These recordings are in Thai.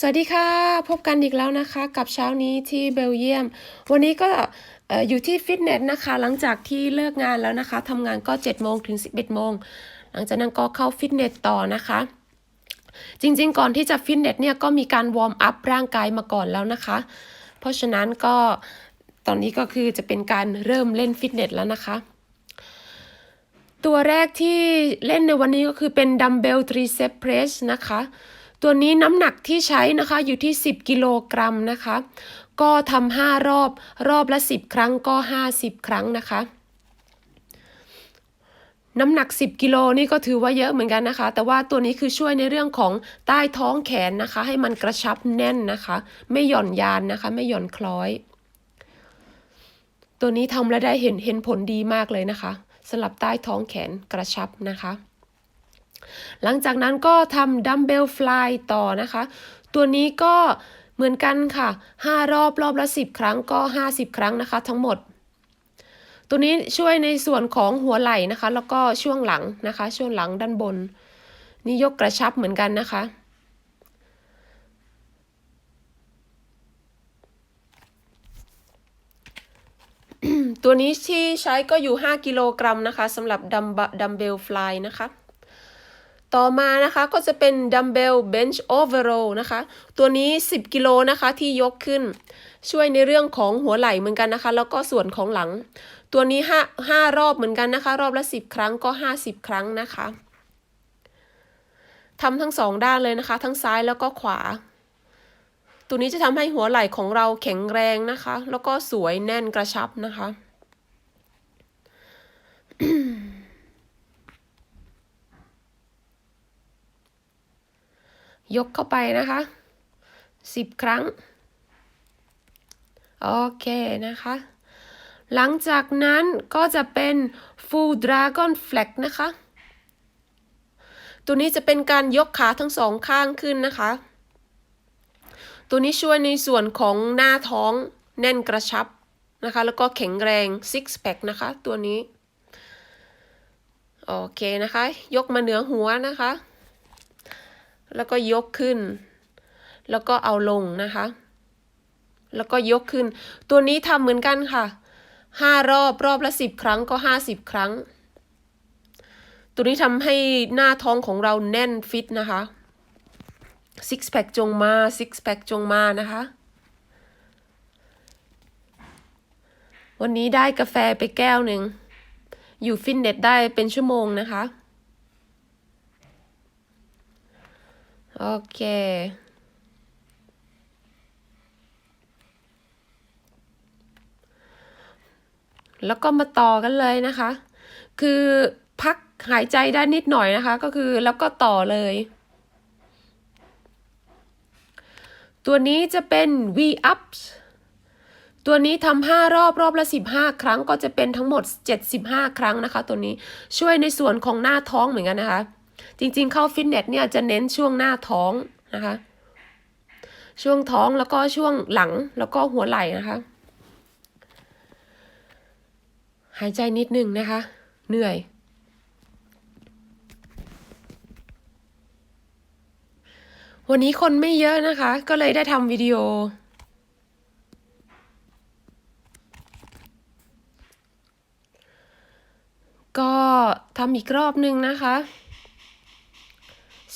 สวัสดีค่ะ พบกันอีกแล้วนะคะ กับเช้านี้ที่เบลเยียม วันนี้ก็อออยู่ที่ฟิตเนสนะคะ หลังจากที่เลิกงานแล้วนะคะทำงานก็7โมงถึง 11โมงหลังจากนั้นก็เข้าฟิตเนสต่อนะคะ จริงๆ ก่อนที่จะฟิตเนสเนี่ยก็มีการวอร์มอัพร่างกายมาก่อนแล้วนะคะ เพราะฉะนั้นก็ตอนนี้ก็คือจะเป็นการเริ่มเล่นฟิตเนสแล้วนะคะตัวแรกที่เล่นในวันนี้ก็คือเป็นดัมเบลทรีเซปเพรสนะคะ ตัวนี้น้ำหนักที่ใช้นะคะอยู่ที่ 10 กิโลกรัมนะคะ ก็ทำห้ารอบรอบละ 10 ครั้งก็ 50 ครั้งนะคะ น้ำหนัก 10 กิโลนี่ก็ถือว่าเยอะเหมือนกันนะคะ แต่ว่าตัวนี้คือช่วยในเรื่องของใต้ท้องแขนนะคะ ให้มันกระชับแน่นนะคะ ไม่หย่อนยานนะคะ ไม่หย่อนคล้อย ตัวนี้ทำแล้วได้เห็นเห็นผลดีมากเลยนะคะสำหรับใต้ท้องแขนกระชับนะคะ หลังจากนั้นก็ทำดัมเบลฟลายต่อนะคะ ตัวนี้ก็เหมือนกันค่ะ 5 รอบรอบละ 10 ครั้งก็ 50 ครั้งนะคะ ทั้งหมด ตัวนี้ช่วยในส่วนของหัวไหล่นะคะ แล้วก็ช่วงหลังนะคะ ช่วงหลังด้านบน นี่ยกกระชับเหมือนกันนะคะตัวนี้ที่ใช้ก็อยู่ 5 กิโลกรัมนะคะสำหรับดัมดัมเบลฟลายนะคะ ต่อมานะคะก็จะเป็นดัมเบลเบนช์โอเวอร์โรนะคะ ตัวนี้ 10 กิโลนะคะที่ยกขึ้น ช่วยในเรื่องของหัวไหล่เหมือนกันนะคะ แล้วก็ส่วนของหลัง ตัวนี้5 5รอบเหมือนกันนะคะ รอบละ 10 ครั้งก็ 50 ครั้งนะคะทำทั้งสองด้านเลยนะคะ ทั้งซ้ายแล้วก็ขวา ตัวนี้จะทำให้หัวไหล่ของเราแข็งแรงนะคะ แล้วก็สวยแน่นกระชับนะคะ ยกเข้าไปนะคะสิบครั้ง โอเคนะคะ หลังจากนั้นก็จะเป็น full dragon flag นะคะ ตัวนี้จะเป็นการยกขาทั้งสองข้างขึ้นนะคะ ตัวนี้ช่วยในส่วนของหน้าท้องแน่นกระชับนะคะ แล้วก็แข็งแรง six pack นะคะ ตัวนี้ โอเคนะคะ ยกมาเหนือหัวนะคะ แล้วก็ยกขึ้น แล้วก็เอาลงนะคะ แล้วก็ยกขึ้น ตัวนี้ทำเหมือนกันค่ะห้ารอบรอบละสิบครั้งก็ห้าสิบครั้ง ตัวนี้ทำให้หน้าท้องของเราแน่นฟิตนะคะ six pack จงมา six pack จงมานะคะ วันนี้ได้กาแฟไปแก้วหนึ่ง อยู่ฟิตเนสได้เป็นชั่วโมงนะคะ โอเคแล้วก็มาต่อกันเลยนะคะ คือพักหายใจได้นิดหน่อยนะคะ ก็คือแล้วก็ต่อเลย ตัวนี้จะเป็น V ups ตัวนี้ทำห้ารอบรอบละ15ครั้งก็จะเป็นทั้งหมด75ครั้งนะคะ ตัวนี้ช่วยในส่วนของหน้าท้องเหมือนกันนะคะ จริงๆ เข้าฟิตเนสเนี่ยจะเน้นช่วงหน้าท้องนะคะ ช่วงท้องแล้วก็ช่วงหลังแล้วก็หัวไหล่นะคะ หายใจนิดนึงนะคะ เหนื่อย วันนี้คนไม่เยอะนะคะ ก็เลยได้ทำวิดีโอก็ทำอีกรอบหนึ่งนะคะ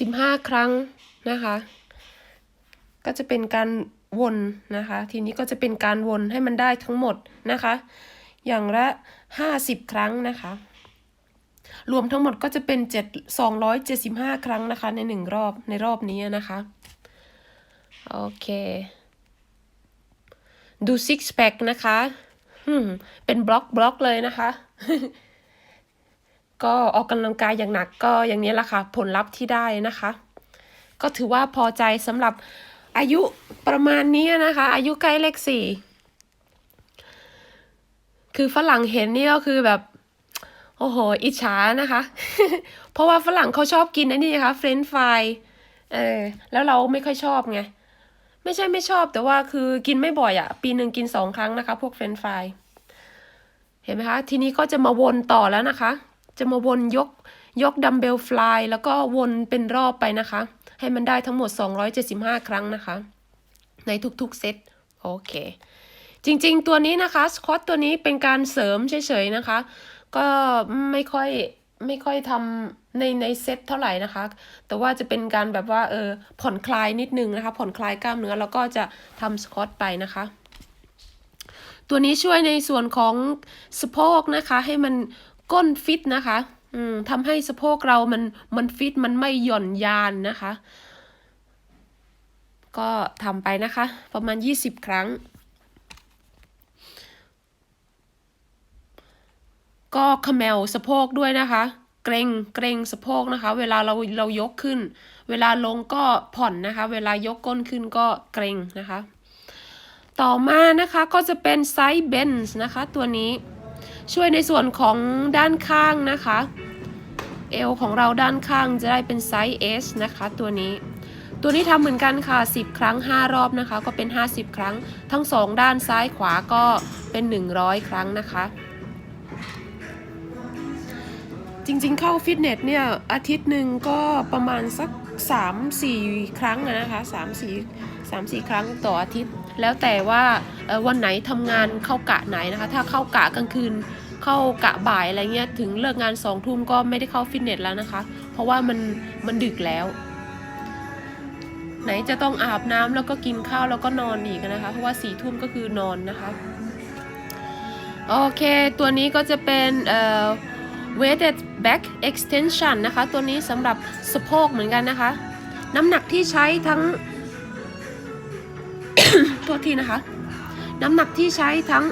สิบห้าครั้งนะคะ ก็จะเป็นการวนนะคะ ทีนี้ก็จะเป็นการวนให้มันได้ทั้งหมดนะคะ อย่างละห้าสิบครั้งนะคะ รวมทั้งหมดก็จะเป็นเจ็ดสองร้อยเจ็ดสิบห้าครั้งนะคะ ในหนึ่งรอบในรอบนี้นะคะ โอเค ดูซิกแพคนะคะเป็นบล็อกบล็อกเลยนะคะ ก็ออกกำลังกายอย่างหนักก็อย่างนี้แหละค่ะ ผลลัพธ์ที่ได้นะคะ ก็ถือว่าพอใจสำหรับอายุประมาณนี้นะคะ อายุใกล้เลขสี่คือฝรั่งเห็นนี่ก็คือแบบ โอ้โห อิจฉานะคะ เพราะว่าฝรั่งเขาชอบกินไอ้นี่นะคะเฟรนฟรายเออแล้วเราไม่ค่อยชอบไง ไม่ใช่ไม่ชอบแต่ว่าคือกินไม่บ่อยอะ่ะ ปีหนึ่งกินสองครั้งนะคะ พวกเฟรนฟรายเห็นไหมคะ ทีนี้ก็จะมาวนต่อแล้วนะคะ จะมาวนยกยกดัมเบลฟลายแล้วก็วนเป็นรอบไปนะคะ ให้มันได้ทั้งหมด 275 ครั้งนะคะ ในทุกๆเซตโอเค จริงๆตัวนี้นะคะสควอตตัวนี้เป็นการเสริมเฉยๆนะคะ ก็ไม่ค่อยไม่ค่อยทำในในเซตเท่าไหร่นะคะ แต่ว่าจะเป็นการแบบว่าเออผ่อนคลายนิดนึงนะคะ ผ่อนคลายกล้ามเนื้อแล้วก็จะทำสควอตไปนะคะ ตัวนี้ช่วยในส่วนของสะโพกนะคะ ให้มัน ก้นฟิตนะคะ อืมทำให้สะโพกเรามันมันฟิตมันไม่หย่อนยานนะคะ ก็ทำไปนะคะ ประมาณ 20 ครั้ง ก็เขมวสะโพกด้วยนะคะ เกรงเกรงสะโพกนะคะ เวลาเราเรายกขึ้น เวลาลงก็ผ่อนนะคะ เวลายกก้นขึ้นก็เกรงนะคะ ต่อมานะคะก็จะเป็นไซส์เบนส์นะคะ ตัวนี้ ช่วยในส่วนของด้านข้างนะคะ เอวของเราด้านข้างจะได้เป็นไซส์ S นะคะตัวนี้ ตัวนี้ทำเหมือนกันค่ะ 10 ครั้ง 5 รอบนะคะ ก็เป็น 50 ครั้ง ทั้ง 2 ด้านซ้ายขวาก็เป็น 100 ครั้งนะคะ จริงๆเข้าฟิตเนสเนี่ยอาทิตย์หนึ่งก็ประมาณสัก 3-4 ครั้งอะนะคะ3-4 3-4 ครั้งต่ออาทิตย์ แล้วแต่ว่าวันไหนทำงานเข้ากะไหนนะคะ ถ้าเข้ากะกลางคืนเข้ากะบ่ายอะไรเงี้ยถึงเลิกงานสองทุ่มก็ไม่ได้เข้าฟิตเนสแล้วนะคะ เพราะว่ามันมันดึกแล้ว ไหนจะต้องอาบน้ำแล้วก็กินข้าวแล้วก็นอนอีกนะคะ เพราะว่าสี่ทุ่มก็คือนอนนะคะโอเค ตัวนี้ก็จะเป็นเอ่อ weighted back extension นะคะ ตัวนี้สำหรับสะโพกเหมือนกันนะคะ น้ำหนักที่ใช้ทั้ง ทษทีนะคะ น้ำหนักที่ใช้ทั้ง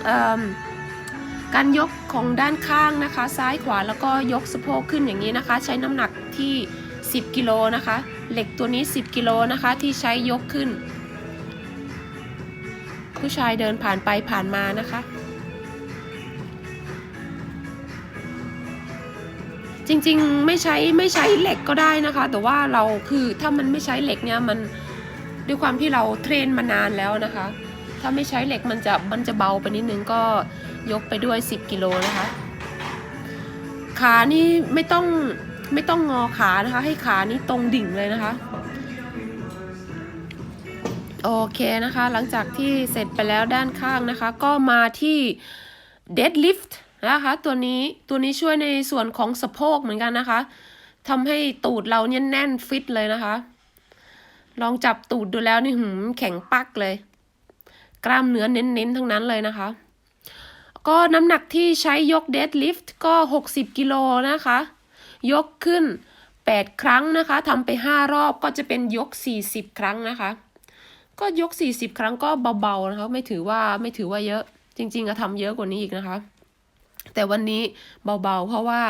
การยกของด้านข้างนะคะ ซ้ายขวาแล้วก็ยกสะโพกขึ้นอย่างนี้นะคะ ใช้น้ำหนักที่ 10กิโลนะคะ เหล็กตัวนี้ 10กิโลนะคะที่ใช้ยกขึ้น ผู้ชายเดินผ่านไปผ่านมานะคะ จริงๆไม่ใช้ไม่ใช้เหล็กก็ได้นะคะ แต่ว่าเราคือถ้ามันไม่ใช้เหล็กเนี่ยมัน ด้วยความที่เราเทรนมานานแล้วนะคะ ถ้าไม่ใช้เหล็กมันจะมันจะเบาไปนิดนึงก็ยกไปด้วย 10กิโลนะคะ ขานี่ไม่ต้องไม่ต้องงอขานะคะ ให้ขานี่ตรงดิ่งเลยนะคะ โอเคนะคะ หลังจากที่เสร็จไปแล้วด้านข้างนะคะ ก็มาที่ deadlift นะคะตัวนี้ตัวนี้ช่วยในส่วนของสะโพกเหมือนกันนะคะทำให้ตูดเราเนี่ยแน่นฟิตเลยนะคะ ลองจับตูดดูแล้วนี่หืมแข็งปักเลย กล้ามเนื้อเน้นๆ ทั้งนั้นเลยนะคะ ก็น้ำหนักที่ใช้ยก deadlift ก็ 60 กิโลนะคะ ยกขึ้น 8 ครั้งนะคะทำไป 5 รอบก็จะเป็นยก 40 ครั้งนะคะ ก็ยก 40 ครั้งก็เบาๆนะคะ ไม่ถือว่าไม่ถือว่าเยอะ จริงๆก็ทำเยอะกว่านี้อีกนะคะ แต่วันนี้เบาๆ เพราะว่า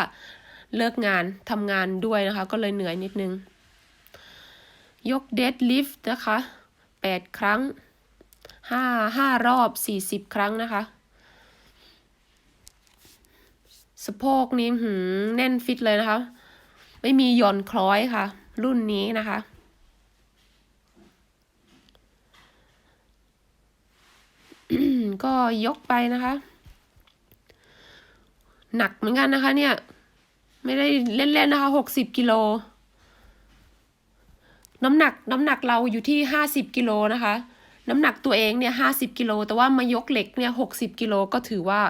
เลิกงานทำงานด้วยนะคะ ก็เลยเหนื่อยนิดนึง ยก deadlift นะคะ 8 ครั้ง 5 5 รอบ 40 ครั้งนะคะ สะโพกนี่หืมแน่นฟิตเลยนะคะ ไม่มีหย่อนคล้อยค่ะ รุ่นนี้นะคะก็ยกไปนะคะ หนักเหมือนกันนะคะเนี่ย ไม่ได้เล่นๆนะคะหกสิบกิโล น้ำหนักน้ำหนักเราอยู่ที่ห้าสิบกิโลนะคะ น้ำหนักตัวเองเนี่ยห้าสิบกิโลแต่ว่ามายกเหล็กเนี่ยหกสิบกิโลก็ถือว่า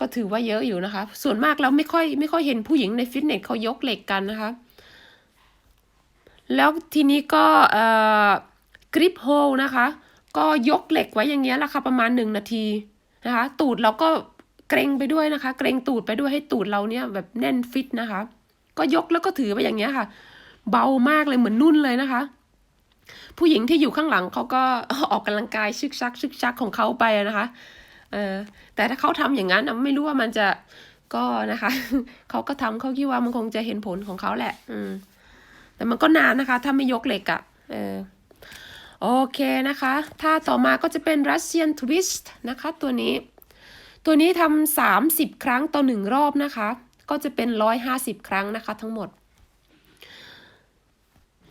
ก็ถือว่าเยอะอยู่นะคะ ส่วนมากเราไม่ค่อยไม่ค่อยเห็นผู้หญิงในฟิตเนสเขายกเหล็กกันนะคะ แล้วทีนี้ก็เอ่อกริปโฮลนะคะ ก็ยกเหล็กไว้อย่างเงี้ยแหละค่ะประมาณหนึ่งนาทีนะคะ ตูดเราก็เกรงไปด้วยนะคะ เกรงตูดไปด้วยให้ตูดเราเนี่ยแบบแน่นฟิตนะคะ ก็ยกแล้วก็ถือไปอย่างเงี้ยค่ะ เบามากเลยเหมือนนุ่นเลยนะคะ ผู้หญิงที่อยู่ข้างหลังเขาก็ออกกำลังกายชึกชักชึกชักของเขาไปนะคะเออแต่ถ้าเขาทำอย่างนั้นไม่รู้ว่ามันจะก็นะคะเขาก็ทำเขาคิดว่ามันคงจะเห็นผลของเขาแหละ อืม แต่มันก็นานนะคะ ถ้าไม่ยกเหล็กอะ่ะ เออโอเคนะคะท่าต่อมาก็จะเป็น Russian Twist นะคะ ตัวนี้ ตัวนี้ทำสามสิบครั้งต่อหนึ่งรอบนะคะ ก็จะเป็นร้อยห้าสิบครั้งนะคะทั้งหมด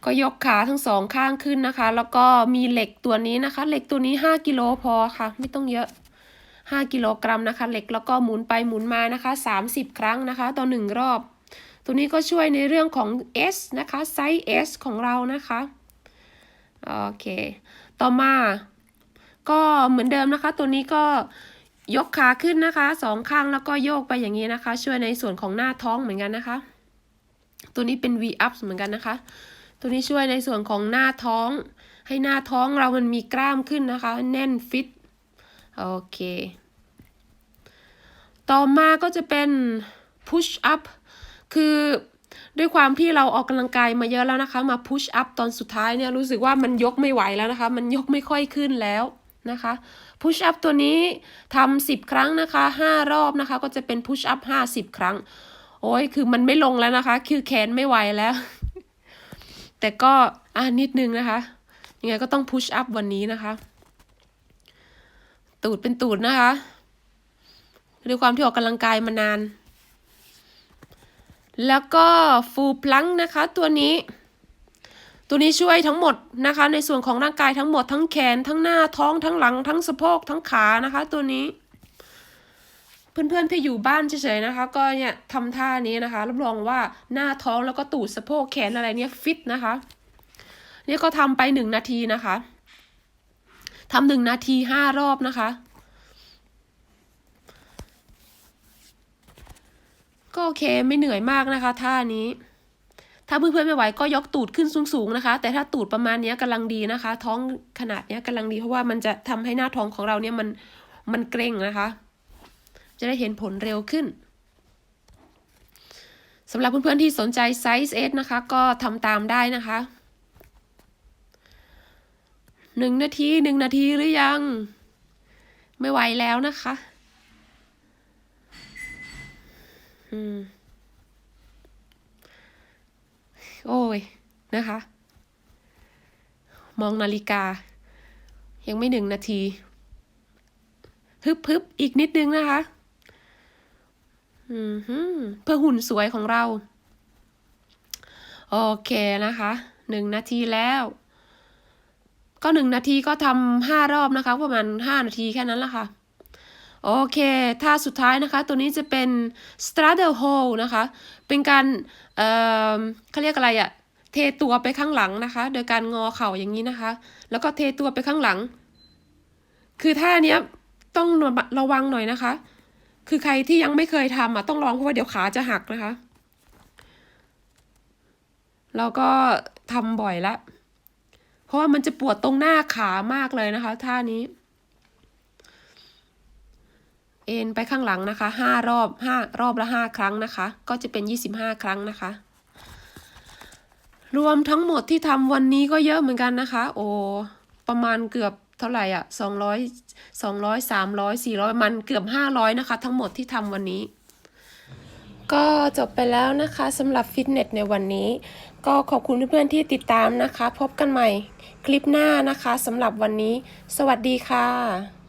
ก็ยกขาทั้งสองข้างขึ้นนะคะ แล้วก็มีเหล็กตัวนี้นะคะ เหล็กตัวนี้ห้ากิโลพอค่ะ ไม่ต้องเยอะห้ากิโลกรัมนะคะ เหล็กแล้วก็หมุนไปหมุนมานะคะสามสิบครั้งนะคะต่อหนึ่งรอบ ตัวนี้ก็ช่วยในเรื่องของ S นะคะไซส์ S ของเรานะคะโอเค ต่อมา ก็เหมือนเดิมนะคะ ตัวนี้ก็ยกขาขึ้นนะคะสองข้างแล้วก็โยกไปอย่างนี้นะคะ ช่วยในส่วนของหน้าท้องเหมือนกันนะคะ ตัวนี้เป็น V up เหมือนกันนะคะ ตัวนี้ช่วยในส่วนของหน้าท้อง ให้หน้าท้องเรามันมีกล้ามขึ้นนะคะ แน่นฟิต โอเค ต่อมาก็จะเป็น push up คือด้วยความที่เราออกกำลังกายมาเยอะแล้วนะคะ มา push up ตอนสุดท้ายเนี่ยรู้สึกว่ามันยกไม่ไหวแล้วนะคะ มันยกไม่ค่อยขึ้นแล้วนะคะ push up ตัวนี้ทำสิบครั้งนะคะห้ารอบนะคะ ก็จะเป็น push up ห้าสิบครั้ง โอ้ยคือมันไม่ลงแล้วนะคะ คือแขนไม่ไหวแล้ว แต่ก็อ่านิดนึงนะคะ ยังไงก็ต้อง push up วันนี้นะคะ ตูดเป็นตูดนะคะด้วยความที่ออกกำลังกายมานาน แล้วก็ full plank นะคะ ตัวนี้ ตัวนี้ช่วยทั้งหมดนะคะ ในส่วนของร่างกายทั้งหมดทั้งแขนทั้งหน้าท้องทั้งหลัง ทั้งสะโพกทั้งขานะคะ ตัวนี้ เพื่อนๆที่อยู่บ้านเฉยๆนะคะ ก็เนี่ยทำท่านี้นะคะ รับรองว่าหน้าท้องแล้วก็ตูดสะโพกแขนอะไรเนี่ยฟิตนะคะ นี่ก็ทำไปหนึ่งนาทีนะคะทำหนึ่งนาทีห้ารอบนะคะ ก็โอเคไม่เหนื่อยมากนะคะท่านี้ ถ้าเพื่อนๆไม่ไหวก็ยกตูดขึ้นสูงๆนะคะ แต่ถ้าตูดประมาณนี้กำลังดีนะคะ ท้องขนาดเนี้ยกำลังดีเพราะว่ามันจะทำให้หน้าท้องของเราเนี่ยมันมันเกร็งนะคะ จะได้เห็นผลเร็วขึ้นสำหรับเพื่อนๆที่สนใจไซส์ S นะคะ ก็ทำตามได้นะคะหนึ่งนาทีหนึ่งนาทีหรือยัง ไม่ไหวแล้วนะคะอืมโอ้ยนะคะ มองนาฬิกา ยังไม่หนึ่งนาที ฮึบฮึบอีกนิดนึงนะคะ เพื่อหุ่นสวยของเรา โอเคนะคะ หนึ่งนาทีแล้ว ก็หนึ่งนาทีก็ทำห้ารอบนะคะ ประมาณห้านาทีแค่นั้นละค่ะ โอเค ท่าสุดท้ายนะคะ ตัวนี้จะเป็น straddle hold นะคะ เป็นการเอ่อเขาเรียกอะไรอะเทตัวไปข้างหลังนะคะ โดยการงอเข่าอย่างนี้นะคะ แล้วก็เทตัวไปข้างหลัง คือท่าเนี้ยต้องระวังหน่อยนะคะ คือใครที่ยังไม่เคยทำอะต้องลองเพราะว่าเดี๋ยวขาจะหักนะคะแล้วก็ทำบ่อยละ เพราะว่ามันจะปวดตรงหน้าขามากเลยนะคะ ท่านี้ เอ็นไปข้างหลังนะคะห้ารอบห้ารอบละห้าครั้งนะคะ ก็จะเป็นยี่สิบห้าครั้งนะคะ รวมทั้งหมดที่ทำวันนี้ก็เยอะเหมือนกันนะคะ โอ้ประมาณเกือบ เท่าไหร่อะสองร้อยสองร้อยสามร้อยสี่ร้อยมันเกือบห้าร้อยนะคะ ทั้งหมดที่ทำวันนี้ ก็จบไปแล้วนะคะสำหรับฟิตเนสในวันนี้ ก็ขอบคุณเพื่อนๆที่ติดตามนะคะ พบกันใหม่คลิปหน้านะคะสำหรับวันนี้ สวัสดีค่ะ